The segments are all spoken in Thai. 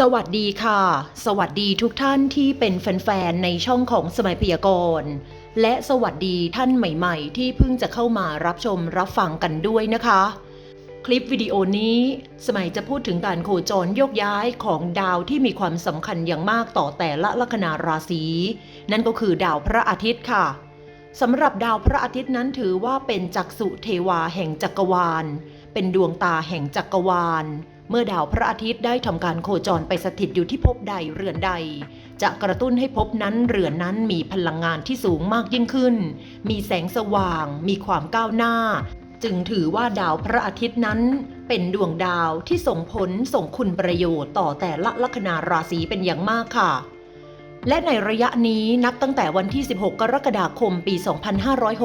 สวัสดีค่ะ สวัสดีทุกท่านที่เป็นแฟนๆ ในช่องของสมัยพยากรณ์และสวัสดีท่านใหม่ๆ ที่เพิ่งจะเข้ามารับชมรับฟังกันด้วยนะคะ คลิปวิดีโอนี้ สมัยจะพูดถึงการโคจรโยกย้ายของดาวที่มีความสำคัญอย่างมากต่อแต่ละลัคนาราศี นั่นก็คือดาวพระอาทิตย์ค่ะสำหรับดาวพระอาทิตย์นั้นถือว่าเป็นจักษุเทวาแห่งจักรวาล เป็นดวงตาแห่งจักรวาล เมื่อดาวพระอาทิตย์ได้ทำการโคจรไปสถิตอยู่ที่ภพใดเรือนใด จะกระตุ้นให้ภพนั้นเรือนนั้นมีพลังงานที่สูงมากยิ่งขึ้น มีแสงสว่าง มีความก้าวหน้า จึงถือว่าดาวพระอาทิตย์นั้น เป็นดวงดาวที่ส่งผลส่งคุณประโยชน์ต่อแต่ละลัคนาราศีเป็นอย่างมากค่ะและในระยะนี้นับตั้งแต่วันที่ 16 กรกฎาคม ปี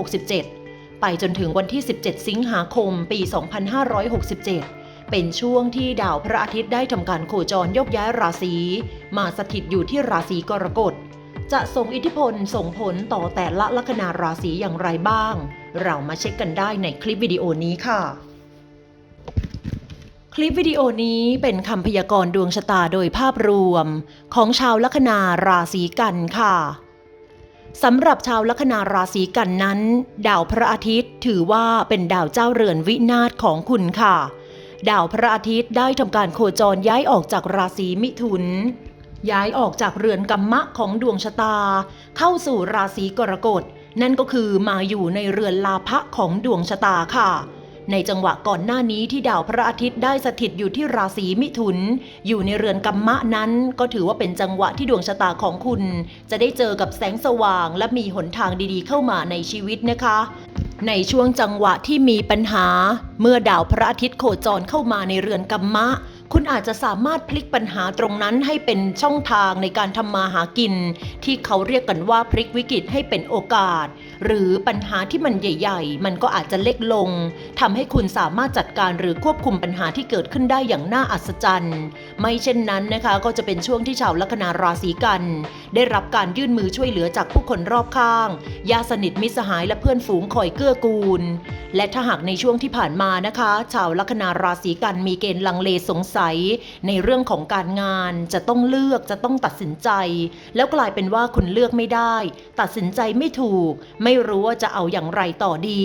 2567 ไปจนถึงวันที่ 17 สิงหาคม ปี 2567 เป็นช่วงที่ดาวพระอาทิตย์ได้ทำการโคจรยกย้ายราศี มาสถิตอยู่ที่ราศีกรกฎ จะส่งอิทธิพลส่งผลต่อแต่ละลัคนาราศีอย่างไรบ้าง เรามาเช็คกันได้ในคลิปวิดีโอนี้ค่ะ คลิปวิดีโอนี้เป็นคำพยากรณ์ดวงชะตาโดยภาพรวม ของชาวลัคนาราศีกันค่ะสำหรับชาวลัคนาราศีกันนั้น ดาวพระอาทิตย์ถือว่าเป็นดาวเจ้าเรือนวินาศของคุณค่ะ ดาวพระอาทิตย์ได้ทำการโคจรย้ายออกจากราศีมิถุน ย้ายออกจากเรือนกัมมะของดวงชะตา เข้าสู่ราศีกรกฎ นั่นก็คือมาอยู่ในเรือนลาภะของดวงชะตาค่ะในจังหวะก่อนหน้านี้ที่ดาวพระอาทิตย์ได้สถิตอยู่ที่ราศีมิถุน อยู่ในเรือนกัมมะนั้น ก็ถือว่าเป็นจังหวะที่ดวงชะตาของคุณ จะได้เจอกับแสงสว่าง และมีหนทางดีๆเข้ามาในชีวิตนะคะ ในช่วงจังหวะที่มีปัญหา เมื่อดาวพระอาทิตย์โคจรเข้ามาในเรือนกัมมะ คุณอาจจะสามารถพลิกปัญหาตรงนั้นให้เป็นช่องทางในการทำมาหากิน ที่เขาเรียกกันว่าพลิกวิกฤตให้เป็นโอกาส หรือปัญหาที่มันใหญ่ ๆ มันก็อาจจะเล็กลงทำให้คุณสามารถจัดการหรือควบคุมปัญหาที่เกิดขึ้นได้อย่างน่าอัศจรรย์ ไม่เช่นนั้นนะคะ ก็จะเป็นช่วงที่ชาวลัคนาราศีกัน ได้รับการยื่นมือช่วยเหลือจากผู้คนรอบข้างญาติสนิทมิตรสหายและเพื่อนฝูงคอยเกื้อกูล และถ้าหากในช่วงที่ผ่านมานะคะ ชาวลัคนาราศีกันมีเกณฑ์ลังเลสงสัยในเรื่องของการงานจะต้องเลือกจะต้องตัดสินใจ แล้วกลายเป็นว่าคุณเลือกไม่ได้ ตัดสินใจไม่ถูก ไม่รู้ว่าจะเอาอย่างไรต่อดี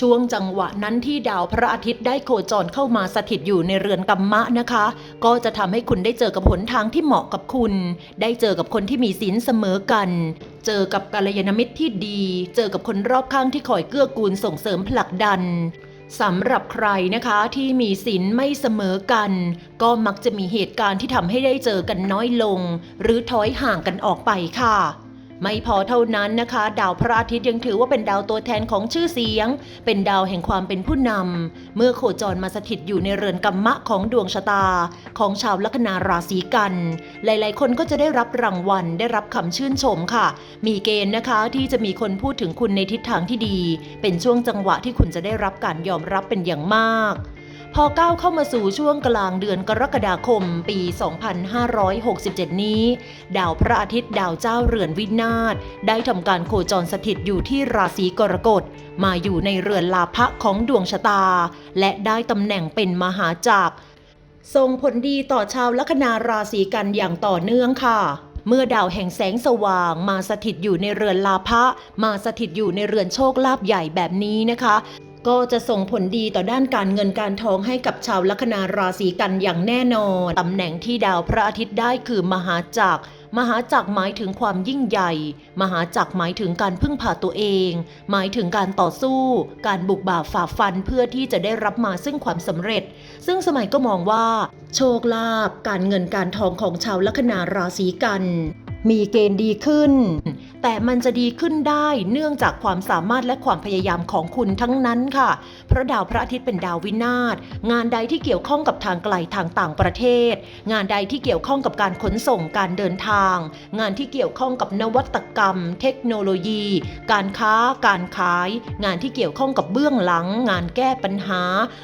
ช่วงจังหวะนั้นที่ดาวพระอาทิตย์ได้โคจรเข้ามาสถิตอยู่ในเรือนกัมมะนะคะ ก็จะทำให้คุณได้เจอกับหนทางที่เหมาะกับคุณ ได้เจอกับคนที่มีศีลเสมอกัน เจอกับกัลยาณมิตรที่ดี เจอกับคนรอบข้างที่คอยเกื้อกูลส่งเสริมผลักดัน สำหรับใครนะคะที่มีศีลไม่เสมอกัน ก็มักจะมีเหตุการณ์ที่ทำให้ได้เจอกันน้อยลง หรือถอยห่างกันออกไปค่ะ ไม่พอเท่านั้นนะคะ ดาวพระอาทิตย์ยังถือว่าเป็นดาวตัวแทนของชื่อเสียง เป็นดาวแห่งความเป็นผู้นำเมื่อโคจรมาสถิตอยู่ในเรือนกัมมะของดวงชะตา ของชาวลัคนาราศีกัน หลายๆ คนก็จะได้รับรางวัลได้รับคำชื่นชมค่ะ มีเกณฑ์นะคะที่จะมีคนพูดถึงคุณในทิศทางที่ดี เป็นช่วงจังหวะที่คุณจะได้รับการยอมรับเป็นอย่างมาก พอก้าวเข้ามาสู่ช่วงกลางเดือนกรกฎาคมปี 2567 นี้ ดาวพระอาทิตย์ดาวเจ้าเรือนวินาศได้ทำการโคจรสถิตอยู่ที่ราศีกรกฎ มาอยู่ในเรือนลาภะของดวงชะตา และได้ตำแหน่งเป็นมหาจักรส่งผลดีต่อชาวลัคนาราศีกันอย่างต่อเนื่องค่ะเมื่อดาวแห่งแสงสว่างมาสถิตอยู่ในเรือนลาภะมาสถิตอยู่ในเรือนโชคลาภใหญ่แบบนี้นะคะ ก็จะส่งผลดีต่อด้านการเงินการทองให้กับชาวลัคนาราศีกันอย่างแน่นอน ตำแหน่งที่ดาวพระอาทิตย์ได้คือมหาจักรมหาจักรหมายถึงความยิ่งใหญ่ มหาจักรหมายถึงการพึ่งพาตัวเอง หมายถึงการต่อสู้ การบุกบ่าฝ่าฟันเพื่อที่จะได้รับมาซึ่งความสำเร็จ ซึ่งสมัยก็มองว่า โชคลาภการเงินการทองของชาวลัคนาราศีกัน มีเกณฑ์ดีขึ้น แต่มันจะดีขึ้นได้เนื่องจากความสามารถและความพยายามของคุณทั้งนั้นค่ะ เพราะดาวพระอาทิตย์เป็นดาววินาศ งานใดที่เกี่ยวข้องกับทางไกลทางต่างประเทศ งานใดที่เกี่ยวข้องกับการขนส่งการเดินทาง งานที่เกี่ยวข้องกับนวัตกรรม เทคโนโลยี การค้า การขาย งานที่เกี่ยวข้องกับเบื้องหลัง งานแก้ปัญหา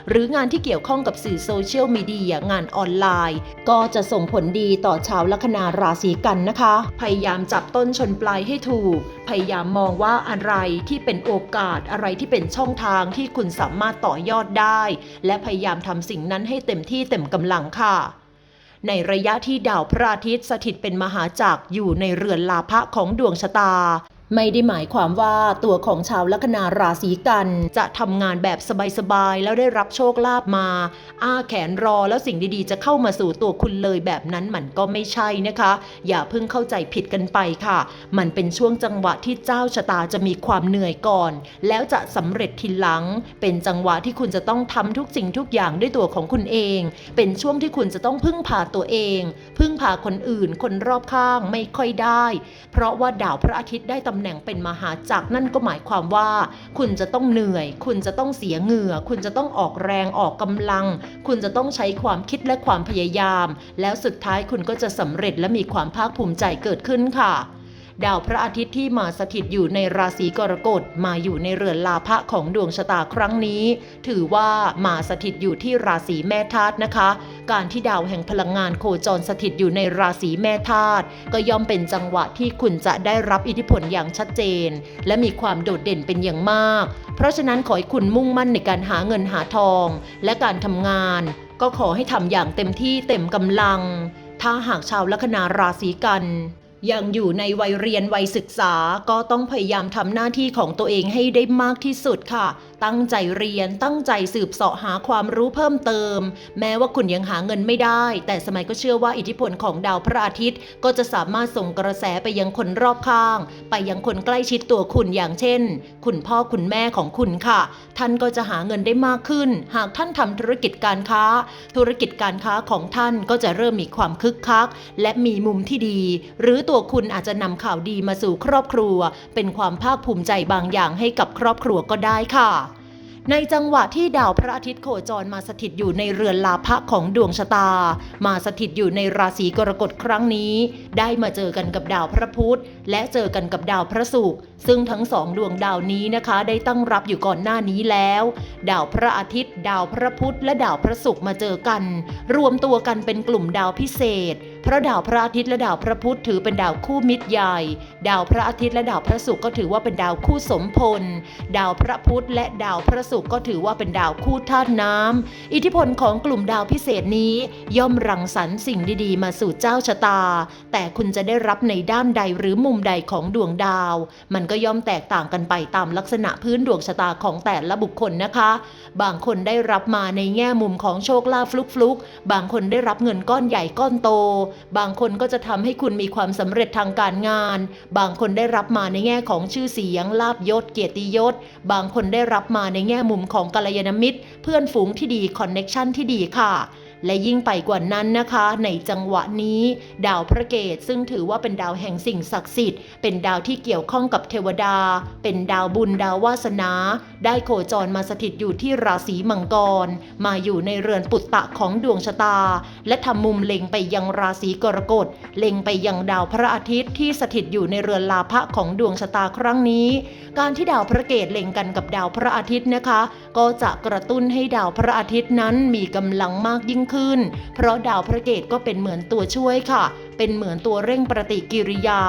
หรืองานที่เกี่ยวข้องกับสื่อโซเชียลมีเดียงานออนไลน์ ก็จะส่งผลดีต่อชาวลัคนาราศีกันนะคะพยายามจับต้นชนปลายให้ถูก พยายามมองว่าอะไรที่เป็นโอกาสอะไรที่เป็นช่องทางที่คุณสามารถต่อยอดได้ และพยายามทำสิ่งนั้นให้เต็มที่เต็มกำลังค่ะในระยะที่ดาวพระอาทิตย์สถิตเป็นมหาจักรอยู่ในเรือนลาภะของดวงชะตา ไม่ได้หมายความว่าตัวของชาวลัคนาราศีกัน จะทำงานแบบสบายๆ แล้วได้รับโชคลาภมา อ้าแขนรอแล้วสิ่งดีๆ จะเข้ามาสู่ตัวคุณเลยแบบนั้นมันก็ไม่ใช่นะคะ อย่าเพิ่งเข้าใจผิดกันไปค่ะ มันเป็นช่วงจังหวะที่เจ้าชะตาจะมีความเหนื่อยก่อน แล้วจะสำเร็จทีหลัง เป็นจังหวะที่คุณจะต้องทำทุกสิ่งทุกอย่างด้วยตัวของคุณเอง เป็นช่วงที่คุณจะต้องพึ่งพาตัวเอง พึ่งพาคนอื่น คนรอบข้างไม่ค่อยได้ เพราะว่าดาวพระอาทิตย์ได้ตำำแหน่งเป็นมหาจักรนั่นก็หมายความว่า คุณจะต้องเหนื่อย คุณจะต้องเสียเหงื่อ คุณจะต้องออกแรงออกกำลัง คุณจะต้องใช้ความคิดและความพยายาม แล้วสุดท้ายคุณก็จะสำเร็จและมีความภาคภูมิใจเกิดขึ้นค่ะ ดาวพระอาทิตย์ที่มาสถิตอยู่ในราศีกรกฎมาอยู่ในเรือนลาภะของดวงชะตาครั้งนี้ ถือว่ามาสถิตอยู่ที่ราศีแม่ธาตุนะคะ การที่ดาวแห่งพลังงานโคจรสถิตอยู่ในราศีแม่ธาตุก็ย่อมเป็นจังหวะที่คุณจะได้รับอิทธิพลอย่างชัดเจน และมีความโดดเด่นเป็นอย่างมาก เพราะฉะนั้นขอให้คุณมุ่งมั่นในการหาเงินหาทอง และการทำงาน ก็ขอให้ทำอย่างเต็มที่เต็มกำลัง ถ้าหากชาวลัคนาราศีกัน ยังอยู่ในวัยเรียนวัยศึกษาก็ต้องพยายามทำหน้าที่ของตัวเองให้ได้มากที่สุดค่ะตั้งใจเรียนตั้งใจสืบเสาะหาความรู้เพิ่มเติม แม้ว่าคุณยังหาเงินไม่ได้ แต่สมัยก็เชื่อว่าอิทธิพลของดาวพระอาทิตย์ ก็จะสามารถส่งกระแสไปยังคนรอบข้าง ไปยังคนใกล้ชิดตัวคุณอย่างเช่น คุณพ่อคุณแม่ของคุณค่ะ ท่านก็จะหาเงินได้มากขึ้น หากท่านทำธุรกิจการค้า ธุรกิจการค้าของท่านก็จะเริ่มมีความคึกคัก และมีมุมที่ดี หรือตัวคุณอาจจะนำข่าวดีมาสู่ครอบครัว เป็นความภาคภูมิใจบางอย่างให้กับครอบครัวก็ได้ค่ะ ในจังหวะที่ดาวพระอาทิตย์โคจรมาสถิตอยู่ในเรือนลาภะของดวงชะตา มาสถิตอยู่ในราศีกรกฎครั้งนี้ ได้มาเจอกันกับดาวพระพุธและเจอกันกับดาวพระศุกร์ซึ่งทั้งสองดวงดาวนี้นะคะ ได้ตั้งรับอยู่ก่อนหน้านี้แล้ว ดาวพระอาทิตย์ ดาวพระพุธและดาวพระศุกร์มาเจอกัน รวมตัวกันเป็นกลุ่มดาวพิเศษเพราะดาวพระอาทิตย์และดาวพระพุธถือเป็นดาวคู่มิตรใหญ่ ดาวพระอาทิตย์และดาวพระศุกร์ก็ถือว่าเป็นดาวคู่สมพล ดาวพระพุธและดาวพระศุกร์ก็ถือว่าเป็นดาวคู่ธาตุน้ำอิทธิพลของกลุ่มดาวพิเศษนี้ ย่อมรังสรรค์สิ่งดีๆ มาสู่เจ้าชะตา แต่คุณจะได้รับในด้านใดหรือมุมใดของดวงดาว มันก็ย่อมแตกต่างกันไปตามลักษณะพื้นดวงชะตาของแต่ละบุคคลนะคะ บางคนได้รับมาในแง่มุมของโชคลาภฟลุกๆ บางคนได้รับเงินก้อนใหญ่ก้อนโตบางคนก็จะทำให้คุณมีความสำเร็จทางการงาน บางคนได้รับมาในแง่ของชื่อเสียงลาบยศ เกียรติยศ บางคนได้รับมาในแง่มุมของกัลยาณมิตร เพื่อนฝูงที่ดีคอนเน็ชันที่ดีค่ะ และยิ่งไปกว่านั้นนะคะ ในจังหวะนี้ ดาวพระเกตซึ่งถือว่าเป็นดาวแห่งสิ่งศักดิ์สิทธิ์ เป็นดาวที่เกี่ยวข้องกับเทวดา เป็นดาวบุญดาววาสนา ได้โคจรมาสถิตอยู่ที่ราศีมังกร มาอยู่ในเรือนปุตตะของดวงชะตา และทำมุมเล็งไปยังราศีกรกฎเล็งไปยังดาวพระอาทิตย์ที่สถิตอยู่ในเรือนลาภะของดวงชะตาครั้งนี้ การที่ดาวพระเกตเล็งกันกับดาวพระอาทิตย์นะคะ ก็จะกระตุ้นให้ดาวพระอาทิตย์นั้นมีกำลังมากยิ่งขึ้น เพราะดาวพระเกตก็เป็นเหมือนตัวช่วยค่ะ เป็นเหมือนตัวเร่งปฏิกิริยา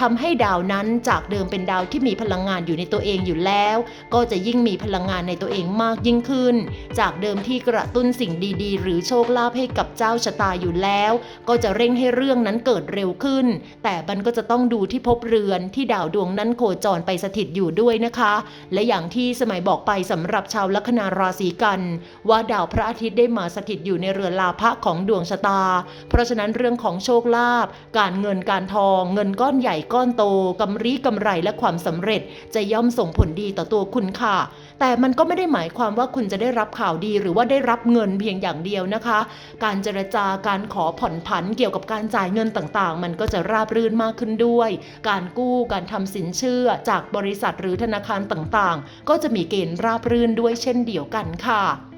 ทำให้ดาวนั้นจากเดิมเป็นดาวที่มีพลังงานอยู่ในตัวเองอยู่แล้ว ก็จะยิ่งมีพลังงานในตัวเองมากยิ่งขึ้น จากเดิมที่กระตุ้นสิ่งดีๆ หรือโชคลาภให้กับเจ้าชะตาอยู่แล้ว ก็จะเร่งให้เรื่องนั้นเกิดเร็วขึ้น แต่มันก็จะต้องดูที่ภพเรือนที่ดาวดวงนั้นโคจรไปสถิตอยู่ด้วยนะคะ และอย่างที่สมัยบอกไปสำหรับชาวลัคนาราศีกัน ว่าดาวพระอาทิตย์ได้มาสถิตอยู่ในเรือนลาภะของดวงชะตา เพราะฉะนั้นเรื่องของโชคลาภการเงินการทอง เงินก้อนใหญ่ก้อนโตกำรีกำไรและความสำเร็จ จะย่อมส่งผลดีต่อตัวคุณค่ะ แต่มันก็ไม่ได้หมายความว่าคุณจะได้รับข่าวดีหรือว่าได้รับเงินเพียงอย่างเดียวนะคะ การเจรจาการขอผ่อนผันเกี่ยวกับการจ่ายเงินต่างๆ มันก็จะราบรื่นมากขึ้นด้วย การกู้การทำสินเชื่อจากบริษัทหรือธนาคารต่างๆ ก็จะมีเกณฑ์ราบรื่นด้วยเช่นเดียวกันค่ะ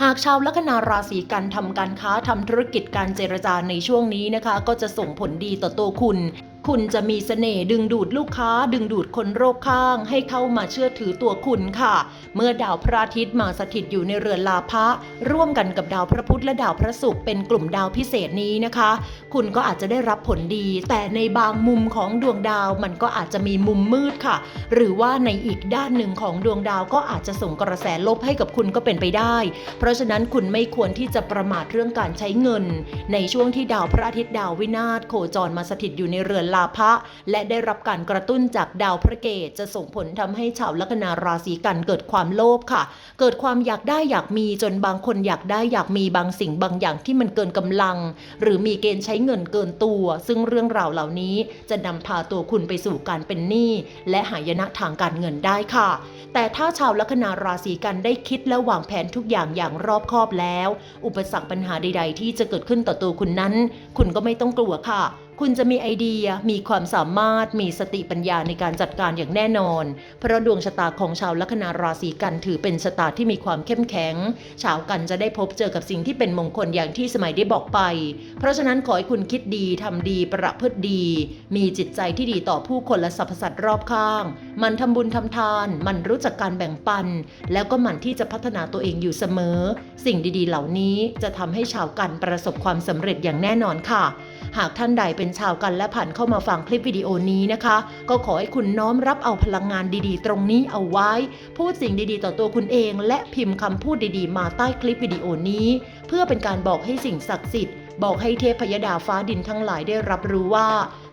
หากชาวลัคนาราศีกันทำการค้าทำธุรกิจการเจรจาในช่วงนี้นะคะ ก็จะส่งผลดีต่อตัวคุณ คุณจะมีเสน่ห์ดึงดูดลูกค้า ดึงดูดคนรอบข้าง ให้เข้ามาเชื่อถือตัวคุณค่ะ เมื่อดาวพระอาทิตย์มาสถิตอยู่ในเรือนลาภะร่วมกันกับดาวพระพุธและดาวพระศุกร์เป็นกลุ่มดาวพิเศษนี้นะคะ คุณก็อาจจะได้รับผลดี แต่ในบางมุมของดวงดาวมันก็อาจจะมีมุมมืดค่ะ หรือว่าในอีกด้านหนึ่งของดวงดาวก็อาจจะส่งกระแสลบให้กับคุณก็เป็นไปได้ เพราะฉะนั้นคุณไม่ควรที่จะประมาทเรื่องการใช้เงิน ในช่วงที่ดาวพระอาทิตย์ดาววินาศโคจรมาสถิตอยู่ในเรือนลาภะและได้รับการกระตุ้นจากดาวพระเกตจะส่งผลทำให้ชาวลัคนาราศีกันเกิดความโลภค่ะ เกิดความอยากได้อยากมีจนบางคนอยากได้อยากมีบางสิ่งบางอย่างที่มันเกินกำลัง หรือมีเกณฑ์ใช้เงินเกินตัว ซึ่งเรื่องราวเหล่านี้จะนำพาตัวคุณไปสู่การเป็นหนี้และหายนะทางการเงินได้ค่ะ แต่ถ้าชาวลัคนาราศีกันได้คิดและวางแผนทุกอย่างอย่างรอบคอบแล้ว อุปสรรคปัญหาใด ๆ ที่จะเกิดขึ้นต่อตัวคุณนั้น คุณก็ไม่ต้องกลัวค่ะ คุณจะมีไอเดีย มีความสามารถ มีสติปัญญาในการจัดการอย่างแน่นอน เพราะดวงชะตาของชาวลัคนาราศีกันถือเป็นชะตาที่มีความเข้มแข็ง ชาวกันจะได้พบเจอกับสิ่งที่เป็นมงคลอย่างที่สมัยได้บอกไป เพราะฉะนั้นขอให้คุณคิดดีทำดีประพฤติดี มีจิตใจที่ดีต่อผู้คนและสรรพสัตว์รอบข้าง มันทำบุญทำทาน มันรู้จักการแบ่งปัน แล้วก็หมันที่จะพัฒนาตัวเองอยู่เสมอ สิ่งดีๆ เหล่านี้จะทำให้ชาวกันประสบความสำเร็จอย่างแน่นอนค่ะ หากท่านใดเป็นชาวกันและผ่านเข้ามาฟังคลิปวิดีโอนี้นะคะ ก็ขอให้คุณน้อมรับเอาพลังงานดีๆ ตรงนี้เอาไว้ พูดสิ่งดีๆ ต่อตัวคุณเอง และพิมพ์คำพูดดีๆ มาใต้คลิปวิดีโอนี้ เพื่อเป็นการบอกให้สิ่งศักดิ์สิทธิ์บอกให้เทพยดาฟ้าดินทั้งหลายได้รับรู้ว่า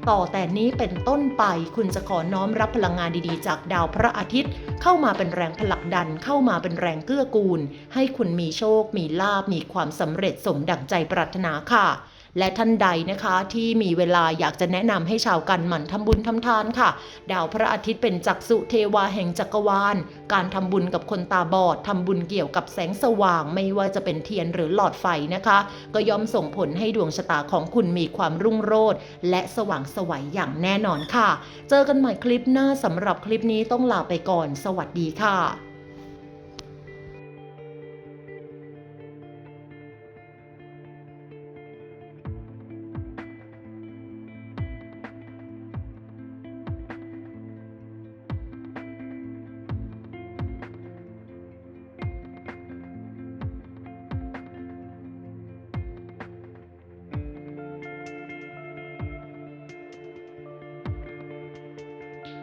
ต่อแต่นี้เป็นต้นไปคุณจะขอน้อมรับพลังงานดีๆ จากดาวพระอาทิตย์ เข้ามาเป็นแรงผลักดันเข้ามาเป็นแรงเกื้อกูล ให้คุณมีโชค มีลาบมีความสำเร็จสมดังใจปรารถนาค่ะ และท่านใดนะคะที่มีเวลาอยากจะแนะนำให้ชาวกันหมั่นทำบุญทำทานค่ะ ดาวพระอาทิตย์เป็นจักษุเทวาแห่งจักรวาล การทำบุญกับคนตาบอดทำบุญเกี่ยวกับแสงสว่าง ไม่ว่าจะเป็นเทียนหรือหลอดไฟนะคะ ก็ย่อมส่งผลให้ดวงชะตาของคุณมีความรุ่งโรจน์และสว่างไสวัยอย่างแน่นอนค่ะ เจอกันใหม่คลิปหน้าสำหรับคลิปนี้ต้องลาไปก่อน สวัสดีค่ะ